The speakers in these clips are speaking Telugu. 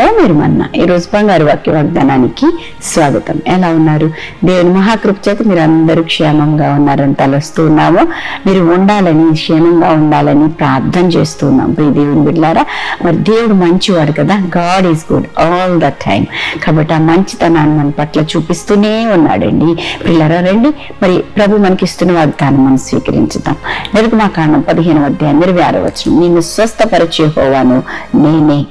ఓ మీరు మన్న ఈరోజు బంగారు వాక్య వాగ్దానానికి స్వాగతం. ఎలా ఉన్నారు? దేవుని మహాకృప చేత మీరు అందరూ క్షేమంగా ఉన్నారని తలస్తూ ఉన్నాము. మీరు ఉండాలని క్షేమంగా ఉండాలని ప్రార్థన చేస్తూ ఉన్నాం. ప్రియ దేవుని బిడ్డారా మరి దేవుడు మంచివాడు కదా. God is good all the time కాబట్టి ఆ మంచితనాన్ని మన పట్ల చూపిస్తూనే ఉన్నాడండి. పిల్లరా రండి. మరి ప్రభు మనకి ఇస్తున్న వాగ్దానం మనం స్వీకరించుదాం. నిర్గమాకాండం పదిహేను అధ్యాయం ఇరవై ఆరో వచ్చిన నిన్ను స్వస్థపరిచే హోవాను నేనే.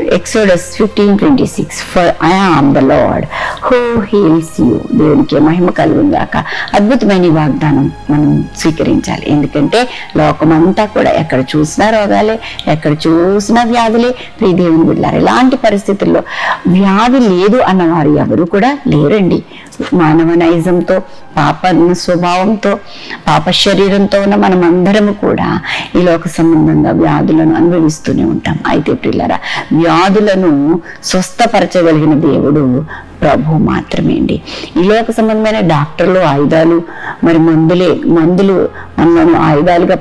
Exodus fifteen twenty six for I am the Lord who heals you దేవునికి మహిమ కలుగుగాక అద్భుతమైన వాగ్దానం మనం స్వీకరించాలి. ఎందుకంటే లోకమంతా కూడా ఎక్కడ చూసినా రోగాలే ఎక్కడ చూసినా వ్యాధులే. ప్రియ దేవుని బిడ్డారు ఇలాంటి పరిస్థితుల్లో వ్యాధి లేదు అన్నవారు ఎవరు కూడా లేరండి. మానవ నైజంతో పాప స్వభావంతో పాప శరీరంతో ఉన్న మనం అందరము కూడా ఈ లోక సంబంధంగా వ్యాధులను అనుభవిస్తూనే ఉంటాం. అయితే పిల్లరా వ్యాధులను స్వస్థపరచగలిగిన దేవుడు ప్రభు మాత్రమే అండి ఈ లోక సంబంధమైన డాక్టర్లు ఆయుధాలు మరి మందులే మందులు మనలను ఆయుధాలుగా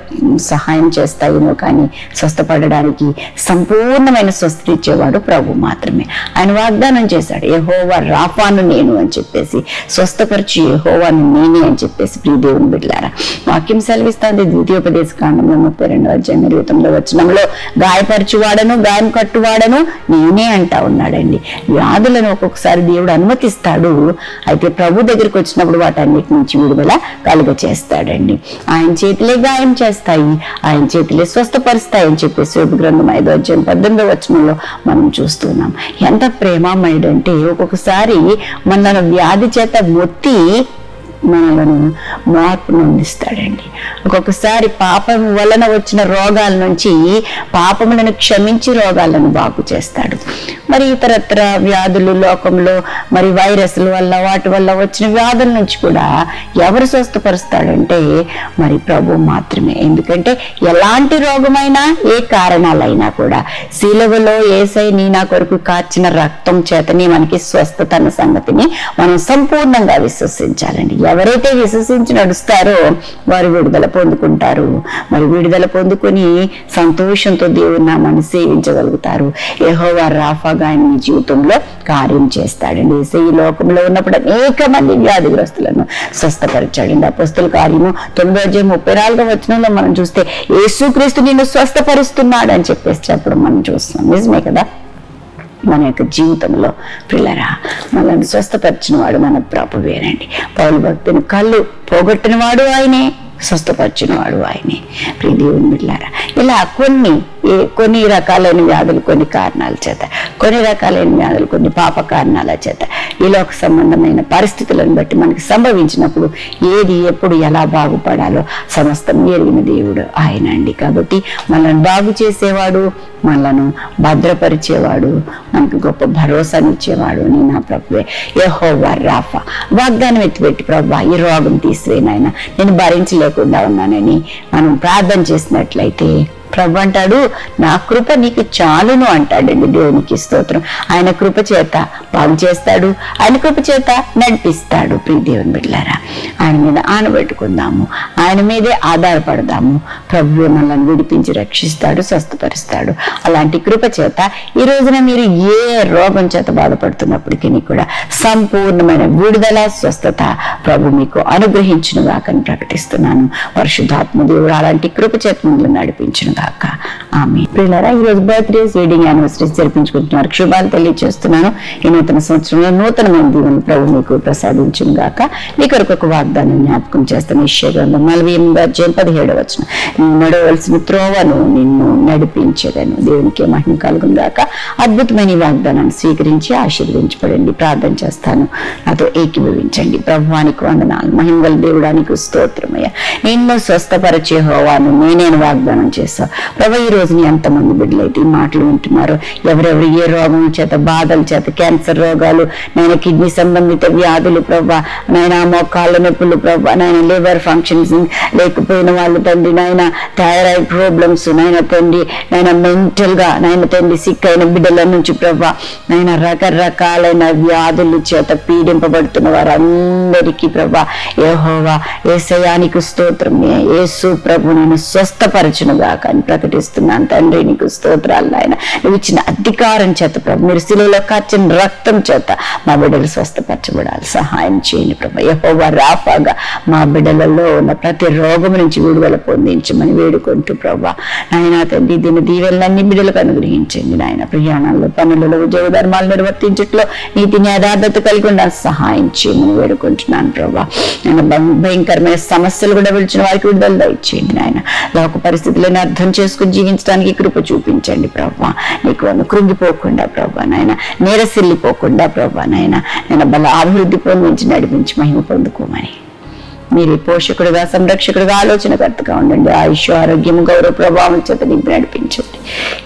సహాయం చేస్తాయేమో కానీ స్వస్థపడడానికి సంపూర్ణమైన స్వస్థత ఇచ్చేవాడు ప్రభు మాత్రమే. ఆయన వాగ్దానం చేశాడు యెహోవా రాఫాను నేను అని చెప్పేసి స్వస్థపరిచి యెహోవాను నేనే అని చెప్పేసి ప్రియదేవుని బిడ్డారా వాక్యం సెలవిస్తుంది ద్వితీయోపదేశ కాండంలో ముప్పై రెండవ అధ్యాయం ఇరవై తొమ్మిదో వచనంలో గాయపరచువాడను గాయం కట్టువాడను నేనే అంటా ఉన్నాడండి. వ్యాధులను ఒక్కొక్కసారి దేవుడు అనుమతిస్తాడు. అయితే ప్రభు దగ్గరికి వచ్చినప్పుడు వాటన్నిటి నుంచి విడుదల కలుగ చేస్తాడండి. ఆయన చేతిలే గాయం చేస్తాయి. ఆయన చేతిలే స్వస్థపరుస్తాయి అని చెప్పేసి గ్రంథం ఐదో అధ్యాయం పద్దెనిమిదో వచనంలో మనం చూస్తున్నాం. ఎంత ప్రేమమయుడంటే ఒక్కొక్కసారి మన వ్యాధి చేత మొత్తి మనలను మార్పును అందిస్తాడండి. ఒక్కొక్కసారి పాపం వలన వచ్చిన రోగాల నుంచి పాపములను క్షమించి రోగాలను బాగు చేస్తాడు. మరి ఇతరత్ర వ్యాధులు లోకంలో మరి వైరస్ల వల్ల వాటి వల్ల వచ్చిన వ్యాధుల నుంచి కూడా ఎవరు స్వస్థపరుస్తాడంటే మరి ప్రభు మాత్రమే. ఎందుకంటే ఎలాంటి రోగమైనా ఏ కారణాలైనా కూడా శిలువలో ఏసై నీ నా కొరకు కార్చిన రక్తం చేతని మనకి స్వస్థత అన్న సంగతిని మనం సంపూర్ణంగా విశ్వసించాలండి. ఎవరైతే విశ్వసించి నడుస్తారో వారు విడుదల పొందుకుంటారు. మరి విడుదల పొందుకొని సంతోషంతో దేవుని నామాన్ని సేవించగలుగుతారు. యెహోవా రాఫాగా ఆయన మీ జీవితంలో కార్యం చేస్తాడండి. ఈ లోకంలో ఉన్నప్పుడు అనేక మంది వ్యాధిగ్రస్తులను స్వస్థపరిచాడండి. అపస్తుల కార్యము తొమ్మిదో అధ్యాయం ముప్పై నాలుగో వచనంలో మనం చూస్తే యేసుక్రీస్తు నిన్ను స్వస్థపరుస్తున్నాడు అని చెప్పేసి చెప్పడం మనం చూస్తున్నాం. నిజమే కదా? మన యొక్క జీవితంలో పిల్లరా మనల్ని స్వస్థపరిచిన వాడు మన ప్రభువేనండి పౌరు భక్తుని కళ్ళు పోగొట్టిన వాడు ఆయనే. స్వస్థపరిచిన వాడు ఆయనే. ప్రియ దేవుని బిడ్డారా ఇలా కొన్ని కొన్ని రకాలైన వ్యాధులు కొన్ని కారణాల చేత కొన్ని రకాలైన వ్యాధులు కొన్ని పాప కారణాల చేత ఈ లోక సంబంధమైన పరిస్థితులను బట్టి మనకి సంభవించినప్పుడు ఏది ఎప్పుడు ఎలా బాగుపడాలో సమస్తం ఎరిగిన దేవుడు ఆయన అండి. కాబట్టి మనల్ని బాగు చేసేవాడు మనలను భద్రపరిచేవాడు మనకు గొప్ప భరోసానిచ్చేవాడు నీ నా ప్రభువే. యెహోవా రాఫా వాగ్దానం ఎత్తిపెట్టి ప్రభా ఈ రోగం తీసివేనాయన నేను భరించలేక భరించలేకుండా ఉన్నానని మనం ప్రార్థన చేసినట్లయితే ప్రభు అంటాడు నా కృప నీకు చాలును అంటాడండి దేవునికి స్తోత్రం. ఆయన కృప చేత బాగు చేస్తాడు ఆయన కృప చేత నడిపిస్తాడు ప్రియ దేవుని బిడ్డారా ఆయన మీద ఆనబెట్టుకుందాము ఆయన మీదే ఆధారపడదాము. ప్రభు మనల్ని విడిపించి రక్షిస్తాడు స్వస్థపరుస్తాడు. అలాంటి కృప చేత ఈ రోజున మీరు ఏ రోగం చేత బాధపడుతున్నప్పటికీ కూడా సంపూర్ణమైన విడుదల స్వస్థత ప్రభు మీకు అనుగ్రహించిన వాకని ప్రకటిస్తున్నాను. పరిశుద్ధాత్మ దేవుడు అలాంటి కృప చేత మిమ్మల్ని నడిపించును గాక ఆమె. పిల్లరా ఈ రోజు బర్త్డేస్ వెడ్డింగ్ యానివర్సరీస్ జరిపించుకుంటున్నారు. శుభాలు తెలియజేస్తున్నాను. ఈ నూతన సంవత్సరంలో నూతనమైన దీవెన ప్రభు మీకు ప్రసాదించును గాక. మీ కొరకు ఒక వాగ్దానం జ్ఞాపకం చేస్తాను. ఇష్య గ్రంథం నలభై ఎనిమిది అధ్యాయం పదిహేడు వచ్చిన నడవలసిన త్రోవను నిన్ను నడిపించేదను. దేవునికి మహిమ కలుగును గాక. అద్భుతమైన వాగ్దానాన్ని స్వీకరించి ఆశీర్వదించబడండి. ప్రార్థన చేస్తాను. నాతో ఏకీభవించండి. ప్రభువానికి వందనాలు. మహిమగల దేవుడానికి స్తోత్రమయ్య. నిన్ను స్వస్థపరిచే హోవాను నేనేను వాగ్దానం చేశా ప్రభు ఈరోజు రోజున ఎంతమంది బిడ్డలైతే ఈ మాటలు వింటున్నారు ఎవరెవరు ఏ రోగం చేత బాధల చేత క్యాన్సర్ రోగాలు నేను కిడ్నీ సంబంధిత వ్యాధులు ప్రభా నాయన మోకాళ్ళ నొప్పులు ప్రభా నాయన లివర్ ఫంక్షన్స్ లేకపోయిన వాళ్ళు తండ్రి నాయన థైరాయిడ్ ప్రాబ్లమ్స్ నాయన తండ్రి నాయన మెంటల్గా నాయన తండ్రి సిక్ అయిన బిడ్డల నుంచి ప్రభా నాయన రకరకాలైన వ్యాధుల చేత పీడింపబడుతున్న వారందరికీ ప్రభా ఏహోవా ఏసయానికి స్తోత్రం ఏసు ప్రభు నేను స్వస్థపరచునుగా కానీ ప్రకటిస్తున్నాను తండ్రి నీకు స్తోత్రాలు నాయన. నువ్వు ఇచ్చిన అధికారం చేత ప్రభు మీరు శిలలో కార్చిన రక్తం చేత మా బిడ్డలు స్వస్థపరచబడాలి. సహాయం చేయండి ప్రభు. యహోవా రాఫాగా మా బిడ్డలలో ఉన్న ప్రతి రోగం నుంచి విడుదల పొందించమని వేడుకుంటూ ప్రభా. నాయన తండ్రి దీని దీవెనలన్నీ బిడ్డలకు అనుగ్రహించండి నాయన. ప్రయాణాల్లో పనులలో ఉద్యోగ ధర్మాలు నిర్వర్తించట్లో నీతిని యథార్థత కలిగి ఉండాలి. సహాయం చేయమని వేడుకుంటున్నాను ప్రభా. నేను భయంకరమైన సమస్యలు కూడా పిలిచిన వారికి విడుదల దయచేయండి నాయన. లోక పరిస్థితులను అర్థం చేసుకుని జీవించడానికి కృప చూపించండి ప్రభా. నీకు వంద కృంగిపోకుండా ప్రభా నాయన నీరసిల్లిపోకుండా ప్రభా నాయన నేను బల అభివృద్ధి పొందించి నడిపించి మహిమ పొందుకోమని. మీరు పోషకుడుగా సంరక్షకుడుగా ఆలోచనకర్తగా ఉండండి. ఆయుష్ ఆరోగ్యం గౌరవ ప్రభావం చేత నింపి నడిపించండి.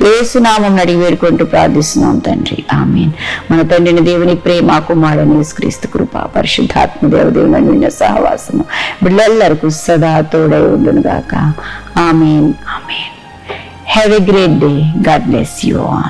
ఏసునామం అడిగి వేడుకుంటూ ప్రార్థిస్తున్నాం తండ్రి. ఆమెన్. మన తండ్రిని దేవుని ప్రేమ కుమారుని క్రీస్తు కృప పరిశుద్ధాత్మ దేవదేవుని నిన్న సహవాసము బిడ్డలందరికీ సదా తోడై ఉండును గాక amen. Have a great day. God bless you all.